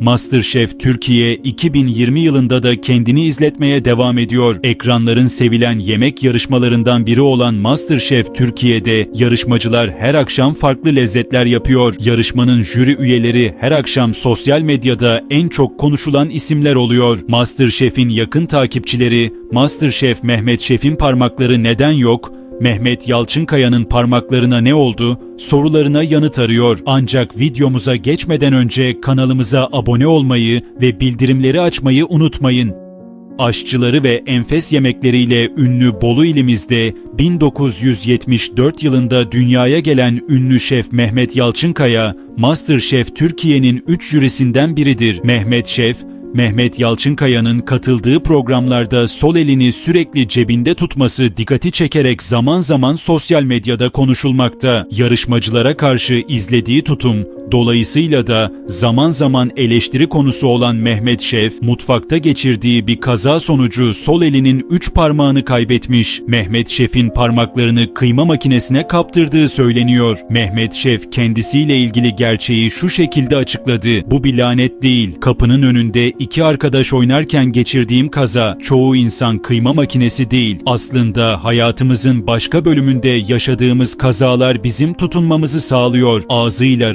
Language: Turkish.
MasterChef Türkiye 2020 yılında da kendini izletmeye devam ediyor. Ekranların sevilen yemek yarışmalarından biri olan MasterChef Türkiye'de yarışmacılar her akşam farklı lezzetler yapıyor. Yarışmanın jüri üyeleri her akşam sosyal medyada en çok konuşulan isimler oluyor. MasterChef'in yakın takipçileri MasterChef Mehmet Şef'in parmakları neden yok? Mehmet Yalçınkaya'nın parmaklarına ne oldu? Sorularına yanıt arıyor. Ancak videomuza geçmeden önce kanalımıza abone olmayı ve bildirimleri açmayı unutmayın. Aşçıları ve enfes yemekleriyle ünlü Bolu ilimizde 1974 yılında dünyaya gelen ünlü şef Mehmet Yalçınkaya, MasterChef Türkiye'nin 3 jürisinden biridir. Mehmet Şef, Mehmet Yalçınkaya'nın katıldığı programlarda sol elini sürekli cebinde tutması dikkati çekerek zaman zaman sosyal medyada konuşulmakta. Yarışmacılara karşı izlediği tutum, dolayısıyla da zaman zaman eleştiri konusu olan Mehmet Şef, mutfakta geçirdiği bir kaza sonucu sol elinin 3 parmağını kaybetmiş. Mehmet Şef'in parmaklarını kıyma makinesine kaptırdığı söyleniyor. Mehmet Şef kendisiyle ilgili gerçeği şu şekilde açıkladı. Bu bir lanet değil. Kapının önünde iki arkadaş oynarken geçirdiğim kaza çoğu insan kıyma makinesi değil. Aslında hayatımızın başka bölümünde yaşadığımız kazalar bizim tutunmamızı sağlıyor. Ağzıyla